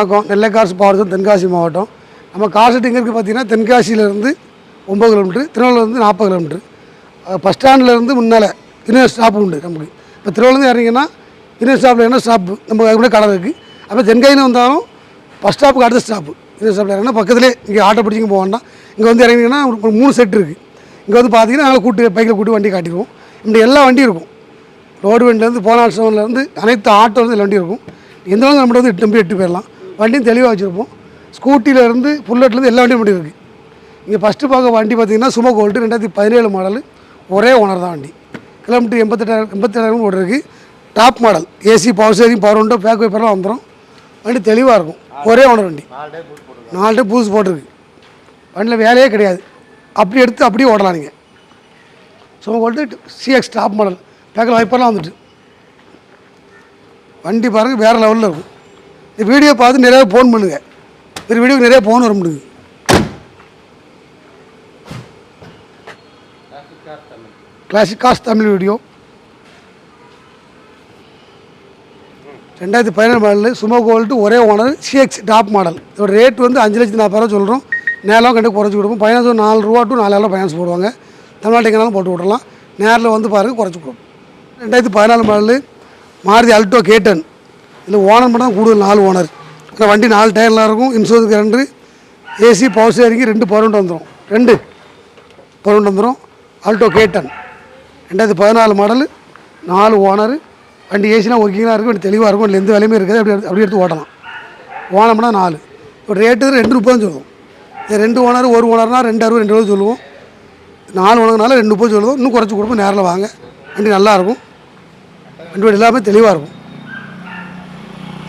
வணக்கம். நெல்லைக்காசு பாவட்டம் தென்காசி மாவட்டம். நம்ம காசட்டு எங்கே இருக்குது பார்த்தீங்கன்னா தென்காசியிலேருந்து ஒம்பது கிலோமீட்டர் திருநெல்வேலிருந்து நாற்பது கிலோமீட்ரு பஸ் ஸ்டாண்ட்லேருந்து முன்னால் இன்னொரு ஸ்டாப்பு உண்டு நமக்கு இப்போ திருவள்ளூர்லேருந்து இறங்கிங்கன்னா இன்னொரு ஸ்டாப்பில் என்ன ஸ்டாப்பு நம்ம கூட கடை இருக்குது அப்போ தென்காசியில் வந்தாலும் பஸ் ஸ்டாப்புக்கு அடுத்த ஸ்டாப்பு இன்னொரு ஸ்டாப்பில் இறங்கினா பக்கத்துலேயே இங்கே ஆட்டோ பிடிச்சிங்க போக வேண்டாம். இங்கே வந்து இறங்கினீங்கன்னா ஒரு மூணு செட் இருக்குது இங்கே வந்து பார்த்தீங்கன்னா நாங்கள் கூட்டு பைக்கில் கூட்டு வண்டி காட்டிடுவோம். இப்படி எல்லா வண்டியும் இருக்கும். ரோடு வண்டிலேருந்து போனால் ஸ்டோன்லேருந்து அனைத்து ஆட்டோலேருந்து எல்லா வண்டி இருக்கும். எந்த வண்டி நம்மகிட்ட வந்து எட்டு எட்டு போயிடலாம் வண்டியும் தெளிவாக வச்சுருப்போம். ஸ்கூட்டிலேருந்து புல்லட்லேருந்து எல்லா வண்டியும் வண்டி இருக்குது இங்கே ஃபஸ்ட்டு பார்க்க வண்டி பார்த்தீங்கன்னா சுமோ கோல்ட்டு ரெண்டாயிரத்தி பதினேழு மாடல் ஒரே ஓனர் தான் வண்டி. கிலோமீட்டர் எண்பத்தெட்டாயிரம் எண்பத்தேழாயிரம் இருக்குது top model AC power steering power window back வைப்பர்லாம் வந்துடும் வண்டி தெளிவாக இருக்கும். ஒரே ஓனர் வண்டி. நாலு டே புதுசு போட்டிருக்கு. வண்டியில் வேலையே கிடையாது. அப்படி எடுத்து அப்படியே ஓடலாம் நீங்கள் சும்மா போட்டு சிஎக்ஸ் டாப் மாடல் பேக்கில் வைப்பர்லாம் வந்துட்டு. வண்டி பாருங்கள் வேறு லெவலில் இருக்கும். இந்த வீடியோ பார்த்து நிறையா ஃபோன் பண்ணுங்கள் இந்த வீடியோக்கு நிறைய ஃபோன் வர முடியுது. Classic cars Tamil video. ரெண்டாயிரத்தி பதினேழு மாடல் சுமோ கோல்ட்டு ஒரே ஓனர் சிஎக்ஸ் டாப் மாடல் இதோட ரேட் வந்து அஞ்சு லட்சத்தி ரூபா சொல்கிறோம் நேரம் கண்டு குறைச்சி கொடுப்போம். ஃபைனான்ஸ் ஒரு நாலு ரூபா டு நாலாயிரம் ஃபைனான்ஸ் போடுவாங்க. தமிழ்நாட்டுக்கு போட்டு விடலாம் நேரில் வந்து பாருங்கள் குறைச்சி கொடுப்போம். ரெண்டாயிரத்தி பதினாலு மாடல் மாருதி அல்டோ கேட்டன் இந்த ஓனர் மட்டும் கூடுதல் நாலு ஓனர். ஆனால் வண்டி நாலு டயர்லாம் இருக்கும் இன்சூரன்ஸ் ரெண்டு ஏசி பவர் ஸ்டேரிங் ரெண்டு பவர் வந்துடும் ரெண்டு பவர் வந்துடும் ஆல்டோ கேட்டன் ரெண்டாயிரத்தி பதினாலு மாடல் நாலு ஓனர். வண்டி ஏசினா ஒர்க்கிங்காக இருக்கும் வண்டி தெளிவாக இருக்கும் வண்டியில் எந்த வேலையுமே இருக்காது அப்படி அப்படி எடுத்து ஓட்டலாம். ஓனம்னா நாலு. இப்போ ரேட்டு ரெண்டு முப்பதுன்னு சொல்லுவோம். இது ரெண்டு ஓனர் ஒரு ஓனர்னால் ரெண்டு அறுபது ரெண்டு ரூபா சொல்லுவோம். நாலு ஓனர்னால ரெண்டு முப்பது சொல்லுவோம். இன்னும் குறைச்சி கொடுப்போம் நேரில் வாங்க. வண்டி நல்லாயிருக்கும் வண்டி வண்டி எல்லாமே தெளிவாக இருக்கும்.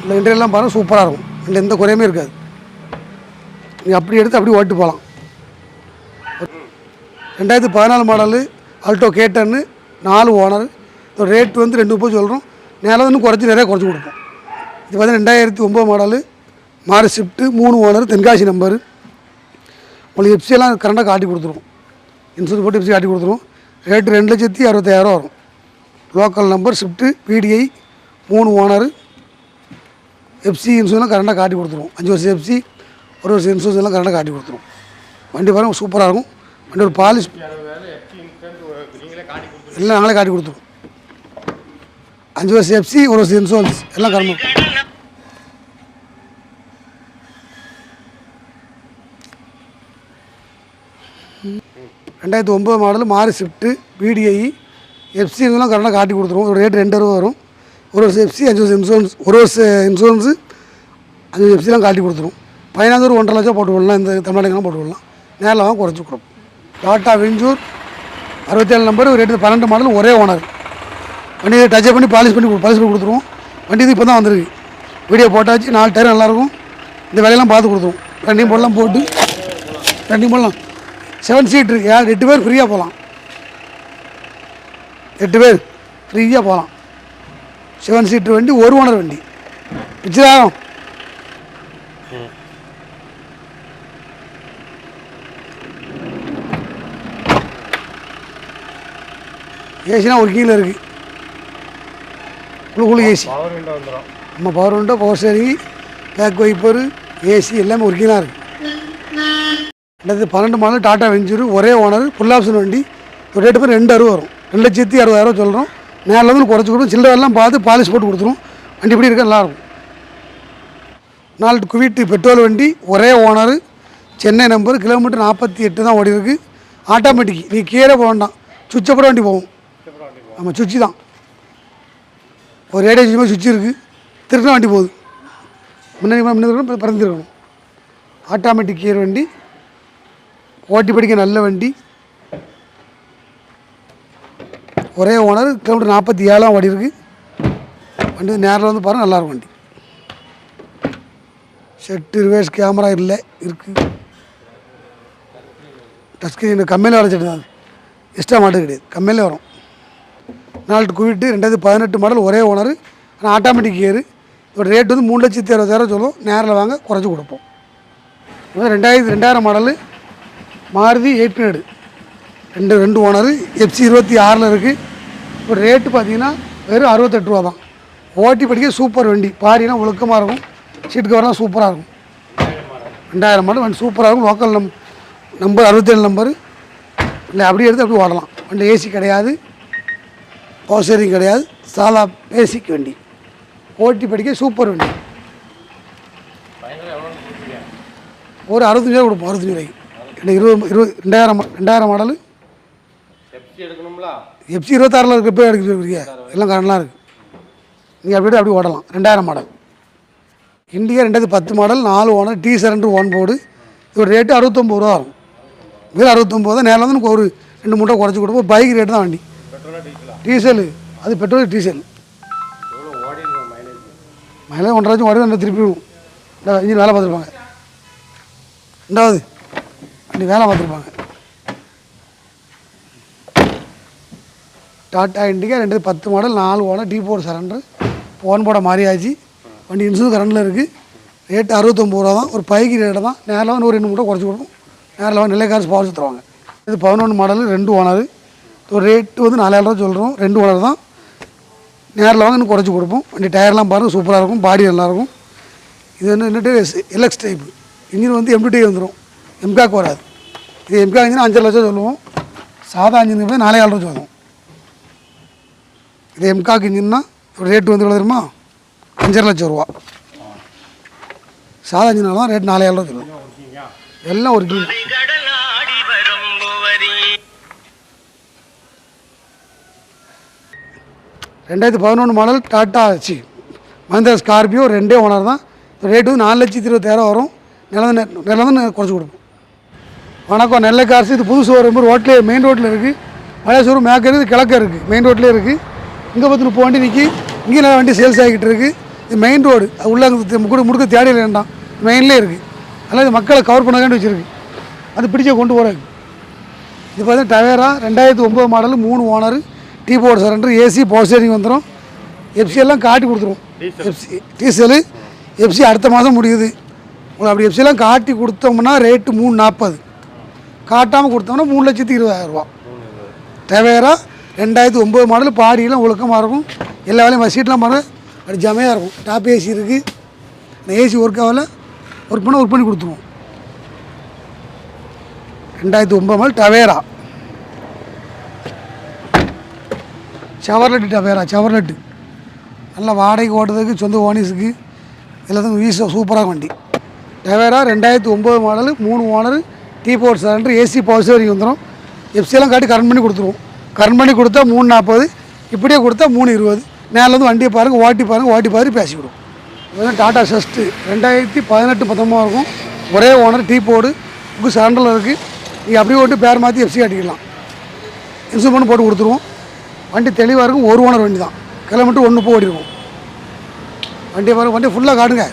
இந்த இன்டர்வியூலாம் பாருங்கள் சூப்பராக இருக்கும். வண்டி எந்த குறையுமே இருக்காது. நீங்கள் அப்படி எடுத்து அப்படி ஓட்டு போகலாம். ரெண்டாயிரத்தி பதினாலு மாடலு ஆல்டோ கேட்டன்னு நாலு ஓனர் ரேட்டு ரேட் வந்து ரெண்டு முப்பது சொல்கிறோம் நேரம் இன்னும் குறைச்சி நிறையா குறைச்சி கொடுப்போம். இது வந்து ரெண்டாயிரத்தி ஒம்பது மாடலு மாறு ஷிஃப்ட்டு மூணு ஓனர் தென்காசி நம்பரு உங்களுக்கு எப்சியெல்லாம் எல்லாம் கரண்டாக காட்டி கொடுத்துருவோம். இன்சூரன்ஸ் போட்டு எப்சி காட்டி கொடுத்துருவோம். ரேட்டு ரெண்டு லட்சத்தி அறுபத்தாயிரம் வரும். லோக்கல் நம்பர் ஷிஃப்ட்டு பிடிஐ மூணு ஓனர் எஃப்சி இன்சூரன்ஸ்லாம் கரெக்டாக காட்டி கொடுத்துருவோம் அஞ்சு வருஷம் எஃப்சி ஒரு வருஷம் இன்சூரன்ஸ் எல்லாம் கரெக்டாக காட்டி கொடுத்துருவோம் வண்டி பாருங்க சூப்பராக இருக்கும். வண்டி ஒரு பாலிஷ் எல்லாம் நாங்களே காட்டி கொடுத்துருவோம். அஞ்சு வருஷம் எஃப்சி ஒரு வருஷம் இன்சூரன்ஸ் எல்லாம் கரெக்டாக ரெண்டாயிரத்தி ஒம்பது மாடல் மாறி ஷிஃப்ட்டு பிடிஐ எஃப்சி இதெல்லாம் கரெக்டாக காட்டி கொடுத்துருவோம். ஒரு ரேட் ரெண்டு ரூபா வரும். ஒரு வருஷம் எஃப்சி அஞ்சு வருஷம் இன்சூரன்ஸ் ஒரு வருஷம் இன்சூரன்ஸு அஞ்சு எஃப்சிலாம் காட்டி கொடுத்துருவோம் பதினாறு ஒரு ஒன்றரை லட்சம் போட்டு விடலாம். இந்த தமிழ்நாடுக்கெல்லாம் போட்டு விடலாம். நேரில் வாங்க குறைச்சி கொடுப்போம். டாட்டா வெஞ்சூர் அறுபத்தேழு நம்பர் ஒரு ரேட்டு பன்னெண்டு மாடல் ஒரே ஓனர் வண்டியை டச் பண்ணி பாலிஷ் பண்ணி பாலிஷ் பண்ணி கொடுத்துருவோம். வண்டி இது இப்போ தான் வந்திருக்கு. வீடியோ போட்டாச்சு. நாலு டயர் நல்லாயிருக்கும். இந்த வேலையெல்லாம் பார்த்து கொடுத்துருவோம். ரெண்டையும் போடலாம் போட்டு ரெண்டையும் போடலாம் செவன் சீட்ரு யார் எட்டு பேர் ஃப்ரீயாக போகலாம். எட்டு பேர் ஃப்ரீயாக போகலாம். செவன் சீட்ரு வண்டி ஒரு ஓனர் வண்டி. பிச்சிராகம் ஏசினா ஒர்க்கிங்கில் இருக்குது குழு குழு ஏசி. விண்டோ நம்ம பவர் உண்டோ power steering back wiper AC எல்லாமே ஒர்க்கிங்காக இருக்குது ரெண்டாயிரத்தி பன்னெண்டு மாடல் டாட்டா வெஞ்சூர் ஒரே ஓனர் ஃபுல் ஆப்ஷன் வண்டி. ஒரு ரேட்டு பேர் ரெண்டு அறுபது வரும். ரெண்டு லட்சத்தி அறுபதாயிரம் சொல்கிறோம் நேரில் வந்து குறைச்சி கொடுப்போம் சில்லறை எல்லாம் பார்த்து பாலிஷ் போட்டு கொடுத்துரும். வண்டி இப்படி இருக்க? நல்லாயிருக்கும் நாலு குவிட்டு பெட்ரோல் வண்டி ஒரே ஓனர் சென்னை நம்பர் கிலோமீட்டர் நாற்பத்தி எட்டு தான் ஓடி இருக்குது ஆட்டோமேட்டிக் நீ கீழே போக வேண்டாம். சுவிட்சை போட வண்டி போகும். நம்ம சுவிட்சு தான். ஒரு ரேடியோ சுவிட்ச் சுவிட்ச் இருக்குது திருக்கின வண்டி போகுது. முன்னாடி முன்னாடி பறந்துருக்கணும். ஆட்டோமேட்டிக் கியர் வண்டி. ஓட்டி படிக்க நல்ல வண்டி. ஒரே ஓனர் கிலோமீட்டர் நாற்பத்தி ஏழாம் வண்டி இருக்குது வண்டி நேரில் வந்து பாருங்கள் நல்லாயிருக்கும் வண்டி. செட்டு ரிவேஸ் கேமரா இல்லை இருக்குது டச் ஸ்க்ரீன் கம்மியில் வரைச்சிட்டு தான் எக்ஸ்ட்ரா மாட்டு கிடையாது கம்மியிலே வரும். நாலு குவிட்டு ரெண்டாயிரத்து பதினெட்டு மாடல் ஒரே ஓனர் ஆனால் ஆட்டோமேட்டிக் கியரு இதோட ரேட் வந்து மூணு லட்சத்தி அறுபதாயிரம் சொல்லுவோம். நேரில் வாங்க குறைச்சி கொடுப்போம். ரெண்டாயிரத்தி ரெண்டாயிரம் மாடலு மாருதி எயிட் ஹண்ட்ரடு. ரெண்டு ரெண்டு ஓனர் எஃப்சி இருபத்தி ஆறில் இருக்குது இப்போ ரேட்டு பார்த்தீங்கன்னா வெறும் அறுபத்தெட்டு ரூபா தான். ஓட்டி படிக்க சூப்பர் வண்டி. பாரினா ஒழுக்கமாக இருக்கும். சீட் கவர்லாம் சூப்பராக இருக்கும். ரெண்டாயிரம் மாடல் வண்டி சூப்பராக இருக்கும். லோக்கல் நம் நம்பர் அறுபத்தேழு நம்பர் இல்லை அப்படியே எடுத்து அப்படியே ஓடலாம். வண்டி ஏசி கிடையாது. பவர் ஸ்டேரிங் கிடையாது. சாதா பேசிக் வண்டி. ஓட்டி படிக்க சூப்பர் வண்டி. ஒரு அறுபத்தஞ்சு ரூபா கொடுப்போம் அறுபத்தஞ்சு ரூபாய்க்கு. இருபது இருபது ரெண்டாயிரம் ரெண்டாயிரம் மாடலு எஃப்சி இருபத்தாறில் இருக்க போய் எடுக்கிறீங்க எல்லாம் கரண்ட்லாம் இருக்குது நீங்கள் அப்படியே அப்படியே ஓடலாம். ரெண்டாயிரம் மாடல் இண்டிகா ரெண்டாயிரத்தி பத்து மாடல் நாலு owner T surrender one board இதோட ரேட்டு அறுபத்தொம்பது ரூபா வரும். வெறும் அறுபத்தொம்பது தான் நேரில் வந்து ஒரு ரெண்டு மூட்டை குறைச்சி கொடுப்போம். பைக் ரேட்டு தான் வண்டி. டீசலா அது பெட்ரோல் டீசல் மயிலாக ஒன்றரை லட்சம் ஓடி வந்து திருப்பி இன்ஜின் வேலை பார்த்துருப்பாங்க. ரெண்டாவது வண்டி வேலை பார்த்துருப்பாங்க. டாட்டா இண்டிகா ரெண்டு பத்து மாடல் நாலு ஓட டீ போர்டு சரண்டர் ஃபோன் போட மாறியாச்சு வண்டி இன்சூரன்ஸ் கரண்டில் இருக்குது ரேட்டு அறுபத்தொம்பது ரூபா தான். ஒரு பைக்கு ரேட்டு தான். நேரில் வந்து ஒரு ரெண்டு மூட்டை குறைச்சி கொடுப்போம். நேரில் வந்து நிலை காசு பவர் தருவாங்க இது பதினொன்று மாடல் ரெண்டு ஓனர். ஒரு ரேட்டு வந்து நாலாயிரம் சொல்கிறோம் ரெண்டு ஓனர் தான். நேரில் வாங்க இன்னும் குறைச்சி கொடுப்போம். வண்டி டயர்லாம் பாருங்கள் சூப்பராக இருக்கும். பாடி நல்லாயிருக்கும் இது வந்து என்னட்டு எலக்ஸ் டைப்பு இன்ஜின் வந்து எம்டிடி வந்துடும் எம்காக் வராது. இது எம்காக் இன்ஜின் அஞ்சரை லட்சம் சொல்லுவோம். சாதா இன்ஜினுக்கு போய் நாலே ஆறு சொல்லுவோம். இது எம்காக் இன்ஜின்னா ரேட்டு வந்து எவ்வளோ தெரியுமா? அஞ்சரை லட்சம் ரூபா. சாதா இன்ஜினால தான் ரேட் நாலே ரூபா தெரியும். எல்லாம் ஒரு கிலோ. ரெண்டாயிரத்தி பதினொன்று மாடல் டாட்டா ஆச்சு மஹிந்திரா ஸ்கார்பியோ ரெண்டே ஓனர் தான். ரேட்டு வந்து நாலு லட்சத்தி இருபத்தாயிரம் வரும். நிலம் நிலம் குறைச்சி கொடுப்போம். வணக்கம் நெல்லை காசு இது புது வரும்போது ரோட்லேயே மெயின் ரோட்டில் இருக்குது பழைய சோறு மேற்க இருக்குது கிழக்க இருக்குது மெயின் ரோட்லேயே இருக்குது இங்கே பத்து முப்பது வண்டி நிற்கி இங்கே நல்ல வண்டி சேல்ஸ் ஆகிக்கிட்டு இருக்குது இது மெயின் ரோடு உள்ள முடுக்க முடுக்க தேடி வேண்டாம். மெயின்லேயே இருக்குது அதனால் இது மக்களை கவர் பண்ண வச்சுருக்கு. அது பிடிச்ச கொண்டு போகிறாங்க இது பார்த்தீங்கன்னா டவேரா ரெண்டாயிரத்தி ஒம்பது மாடலு மூணு owner T board surrender AC power steering வந்துடும் எஃப்சி எல்லாம் காட்டி கொடுத்துரும். எஃப்சி டீசலு எஃப்சி அடுத்த மாதம் முடியுது. உங்களுக்கு அப்படி எஃப்சி எல்லாம் காட்டி கொடுத்தோம்னா ரேட்டு மூணு நாற்பது காட்டாமல் கொடுத்தோம்னா மூணு லட்சத்தி இருபதாயிரம் ரூபா டவேரா ரெண்டாயிரத்தி ஒம்பது மாடல் பாடியெல்லாம் ஒழுக்கமாக இருக்கும். எல்லா வேலையும் சீட்லாம் பாருங்க. அப்படி ஜமையாக இருக்கும். டாப் ஏசி இருக்குது ஏசி ஒர்க் ஆகல. ஒர்க் பண்ண ஒர்க் பண்ணி கொடுத்துருவோம். ரெண்டாயிரத்தி ஒம்பது model Tavera Chevrolet Tavera Chevrolet நல்லா வாடகைக்கு ஓட்டுறதுக்கு சொந்த ஓனிஸுக்கு எல்லாத்துக்கும் வீச சூப்பராக வண்டி. டவேரா ரெண்டாயிரத்தி ஒம்பது மாடல் மூணு owner T board cylinder AC power வரைக்கும் வந்துடும் எஃப்சியெல்லாம் காட்டி கரண்ட் பண்ணி கொடுத்துருவோம். கண்மணி பண்ணி கொடுத்தா மூணு நாற்பது இப்படியே கொடுத்தா மூணு இருபது. நேரில் வந்து வண்டியை பாருங்கள் ஓட்டி பாருங்கள் ஓட்டி பாரு பேசிவிடும் இதுதான் டாடா சஸ்ட்டு ரெண்டாயிரத்தி பதினெட்டு பத்தொம்பது இருக்கும். ஒரே ஓனர் டீ போர்டு புக்கு சிலிண்டரில் இருக்குது நீங்கள் அப்படியே ஓட்டு பேர் மாற்றி எஃப்சி காட்டிக்கலாம். இன்சூர் பண்ணி போட்டு கொடுத்துருவோம். வண்டி தெளிவாக இருக்கும் ஒரு ஓனர் வண்டி தான். கிலோமீட்டர் ஒன்று போய் ஓடிருக்கும். வண்டியை பாருங்க வண்டி ஃபுல்லாக காட்டுங்க.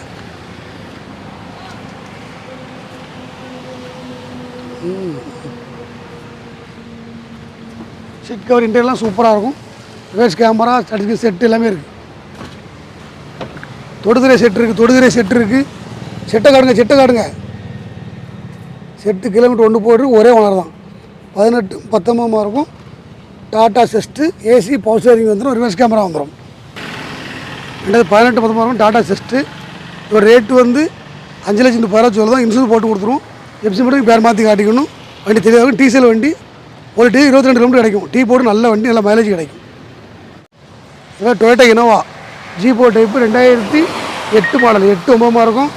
சீட் கவர் இன்டர்லாம் சூப்பராக இருக்கும். ரிவர்ஸ் கேமரா சர்டிஃபிகேட் செட் எல்லாமே இருக்குது தொடுதிரை செட் இருக்குது தொடுதிரை செட் இருக்குது செட்டை காடுங்க செட்டை காடுங்க செட்டு கிலோமீட்டர் ஒன்று போய்ட்டு ஒரே ஓனர் தான். பதினெட்டு பத்தொம்பது இருக்கும். Tata Zest AC power steering வந்துடும் ரிவர்ஸ் கேமரா வந்துடும் ரெண்டாவது பதினெட்டு பத்தொம்பது இருக்கும் டாட்டா செஸ்ட்டு இதோட ரேட்டு வந்து அஞ்சு லட்சம் முப்பதாயிரம் சொல்லி தான் இன்சூரன்ஸ் போட்டு கொடுத்துருவோம். எப்சி மட்டும் பேர் மாற்றி காட்டிக்கணும். வண்டி தெளிவாக டீசல் வண்டி ஒரு டீ இருபத்தி ரெண்டு கிலோமீட்டர் கிடைக்கும். டீ போட்டு நல்ல வண்டி நல்ல மைலேஜ் கிடைக்கும். இதான் டொயோட்டா இனோவா ஜீப்போ டைப்பு ரெண்டாயிரத்தி எட்டு மாடல் எட்டு ஒம்பதுமா இருக்கும்.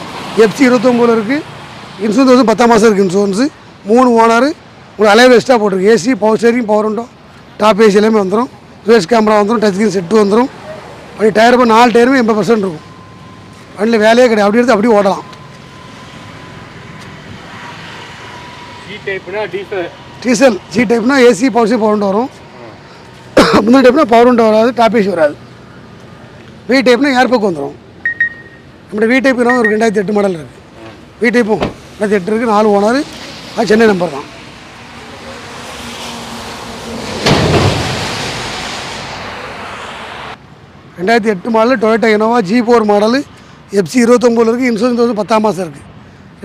எஃப்சி இருபத்தொம்போது இருக்குது இன்சூரன்ஸ் வந்து பத்தாம் மாதம் இருக்குது இன்சூரன்ஸு மூணு ஓனர். உங்களுக்கு அலைவ் எக்ஸ்ட்ரா போட்டிருக்கு. AC power steering power window top AC எல்லாமே வந்துடும் ரிவர்ஸ் கேமரா வந்துடும் டச் ஸ்க்ரீன் செட்டு வந்துடும் அப்படி டயர் இப்போ நாலு டயருமே எண்பது பர்சன்ட் இருக்கும். வண்டியில் வேலையே கிடையாது. அப்படி எடுத்து அப்படியே ஓடலாம் டைப்னா டீசல் டீசல் ஜி டைப்னா ஏசி பவர் பவர் உண்டு வரும். முந்திரி டைப்னா பவர் உண்டு வராது டாப் ஏசி வராது. வி டைப்னா ஏர் வந்துடும் நம்மளோட வி டைப் ஒரு ரெண்டாயிரத்தி எட்டு மாடல் இருக்குது வி டைப்பும் ரெண்டாயிரத்தி எட்டு இருக்குது நாலு ஓனர் அது சென்னை நம்பர் தான். ரெண்டாயிரத்தி எட்டு model Toyota Innova G four model FC இருபத்தொம்போது இருக்குது இன்சூரன்ஸ் வந்து பத்தாம் மாதம் இருக்குது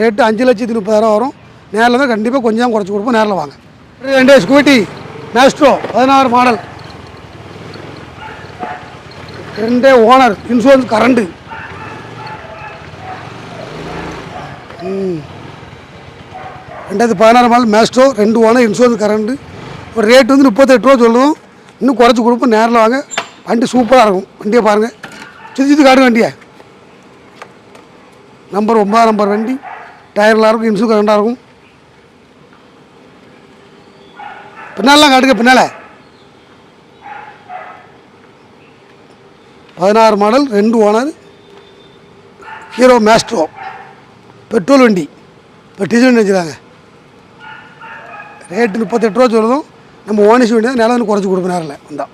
ரேட்டு அஞ்சு லட்சத்தி முப்பதாயிரம் வரும். நேரில் தான் கண்டிப்பாக கொஞ்சம் குறைச்சி கொடுப்போம் நேரில் வாங்க. ரெண்டு ஸ்கூட்டி மேஸ்ட்ரோ பதினாறு மாடல் ரெண்டே ஓனர் இன்சூரன்ஸ் கரண்டு ரெண்டாயிரத்து பதினாறு மாடல் மேஸ்ட்ரோ ரெண்டு ஓனர் இன்சூரன்ஸ் கரண்டு ஒரு ரேட் வந்து முப்பத்தெட்டு ரூபா சொல்லுவோம். இன்னும் குறைச்சி கொடுப்போம். நேரில் வாங்க. வண்டி சூப்பராக இருக்கும். வண்டியை பாருங்கள் சுற்றி சுற்றி காடு வண்டியை. நம்பர் ஒன்பதாம் நம்பர் வண்டி. டயர்லாம் இருக்கும். இன்சூரன்ஸ் கரண்டாக இருக்கும். பின்னாலாம் காட்டுங்க பின்னால். பதினாறு மாடல் ரெண்டு ஓனர். Hero maestro. பெட்ரோல் வண்டி. இப்போ டீசல் வண்டி வச்சுருக்காங்க ரேட்டு முப்பத்தெட்டு ரூபா சொல்லதும். நம்ம ஓனிஸ் வண்டி தான் நிலம் குறைச்சி கொடுப்பேன் நேரில். வந்தால்